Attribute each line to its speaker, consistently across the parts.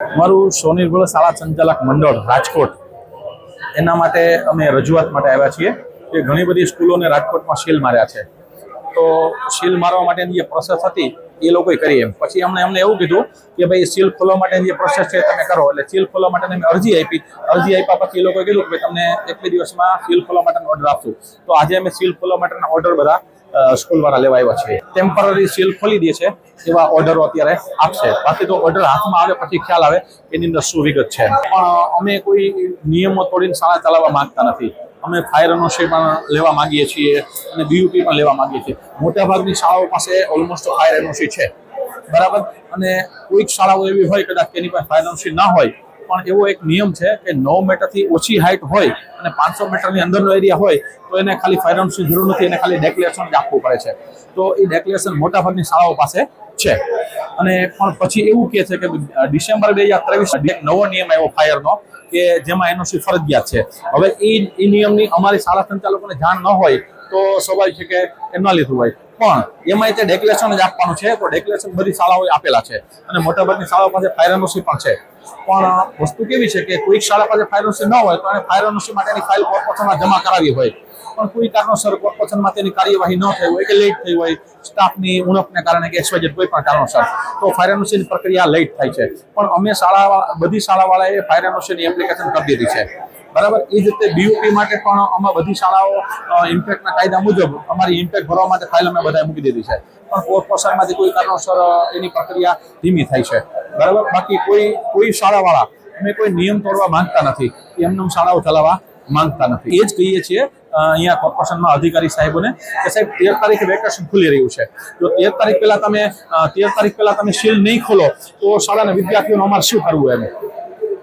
Speaker 1: મારું સ્વનિર્ભર શાળા સંચાલક મંડળ રાજકોટ. એના માટે અમે રજૂઆત માટે આવ્યા છીએ કે ઘણી બધી સ્કૂલોને રાજકોટમાં સીલ માર્યા છે. તો સીલ મારવા માટેની જે પ્રોસેસ હતી, એ લોકોએ કરી એમ. પછી અમને અમને એવું કીધું કે ભાઈ સીલ ખોલવા માટેની જે પ્રોસેસ છે, તમે કરો. એટલે સીલ ખોલવા માટેની અમે અરજી આપી. અરજી આપ્યા પછી એ લોકોએ કીધું કે ભાઈ, તમને એક બે દિવસમાં સીલ ખોલવા માટેનો ઓર્ડર આપશું. તો આજે અમે સીલ ખોલવા માટેના ઓર્ડર બધા સ્કૂલ વાળા લેવા આવ્યા છે. ટેમ્પરરી સીલ ખોલી દે છે, એવા ઓર્ડરો અત્યારે આપશે. બાકી તો ઓર્ડર હાથમાં આવે, પછી ખ્યાલ આવે, એની અંદર શું વિગત છે. પણ અમે કોઈ નિયમો તોડીને શાળા ચલાવવા માંગતા નથી. અમે ફાયર એનઓસી પણ લેવા માંગીએ છીએ અને બીયુપી પણ લેવા માંગીએ છીએ. મોટાભાગની શાળાઓ પાસે ઓલમોસ્ટ ફાયર એનઓસી છે. બરાબર? અને કોઈક શાળાઓ એવી હોય કદાચ તેની પાસે ફાયર એનઓસી ના હોય પણ એવો એક નિયમ છે કે નવ મીટરથી ઓછી હાઇટ હોય અને પાંચસો મીટરની અંદરનો એરિયા હોય તો એને ખાલી ફાયર એનઓસી જરૂર નથી, એને ખાલી ડેક્લેરેશન જ આપવું પડે છે. તો એ ડેક્લેરેશન મોટાભાગની શાળાઓ પાસે છે. અને પણ પછી એવું કહે છે કે ડિસેમ્બર બે હજાર ત્રેવીસ નવો નિયમ આવ્યો ફાયરનો કે જેમાં એનઓસી ફરજિયાત છે. હવે એ નિયમની અમારી શાળા સંચાલકોને જાણ ન હોય તો સ્વાભાવિક છે કે એમના લીધું હોય. પણ એમાં તે ડેક્લેરેશન જ આપવાનું છે તો ડેક્લેરેશન બધી શાળાઓએ આપેલા છે અને મોટાભાગની શાળાઓ પાસે ફાયર એનઓસી પણ છે. પણ વસ્તુ કેવી છે કે કોઈક શાળા પાસે ફાયર એનઓસી ન હોય તો એને ફાયર એનઓસી માટેની ફાઇલ કોર્પોરેશનમાં જમા કરાવી હોય. પણ કોઈ કારણોસર કોર્પોરેશનમાં તેની કાર્યવાહી ન થઈ હોય કે લેટ થઈ હોય સ્ટાફની ઉણપને કારણે કે એક્સવાઇઝેડ કોઈ પણ કારણોસર, તો ફાયર એનઓસીની પ્રક્રિયા લેટ થાય છે. પણ અમે શાળા બધી શાળાવાળાએ ફાયર એનઓસીની એપ્લિકેશન કરી દીધી છે. બરાબર? એ જ રીતે બીયુપી માટે પણ અમે બધી શાળાઓ ઇમ્પેક્ટના કાયદા મુજબ અમારી ઇમ્પેક્ટ ભરવા માટે ફાઇલ અમે બધાએ મૂકી દીધી છે. પણ કોર્પોરેશનમાંથી કોઈ કારણોસર એની પ્રક્રિયા ધીમી થાય છે. બરાબર? બાકી કોઈ કોઈ શાળાવાળા અમે કોઈ નિયમ તોડવા માંગતા નથી એમને શાળાઓ ચલાવવા માંગતા નથી. એ જ કહીએ છીએ અહીંયા કોર્પોરેશનમાં અધિકારી સાહેબોને કે સાહેબ, તેર તારીખે વેકેશન ખુલી રહ્યું છે. જો તેર તારીખ પહેલાં તમે તેર તારીખ પહેલાં તમે સીલ નહીં ખોલો, તો શાળાના વિદ્યાર્થીઓનું અમારે શું કરવું એમ?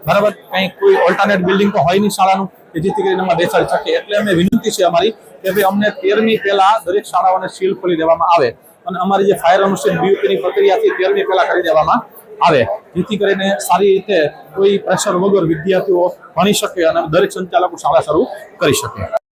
Speaker 1: બરાબર? કંઈ કોઈ ઓલ્ટરનેટ બિલ્ડિંગ તો હોય નહીં શાળાનું કે જેથી કરીને અમે બેસાડી શકીએ એટલે અમે વિનંતી છે અમારી કે ભાઈ અમને તેરમી પહેલા દરેક શાળાઓને સીલ ખોલી દેવામાં આવે અને અમારી જે ફાયર અનુષ્ઠાન બીયુપીની પ્રક્રિયાથી તેરમી પહેલા કરી દેવામાં આવે. જેથી કરીને સારી રીતે કોઈ પ્રેશર વગર વિદ્યાર્થીઓ ભણી શકે અને દરેક સંચાલકો શાળા શરૂ કરી શકે.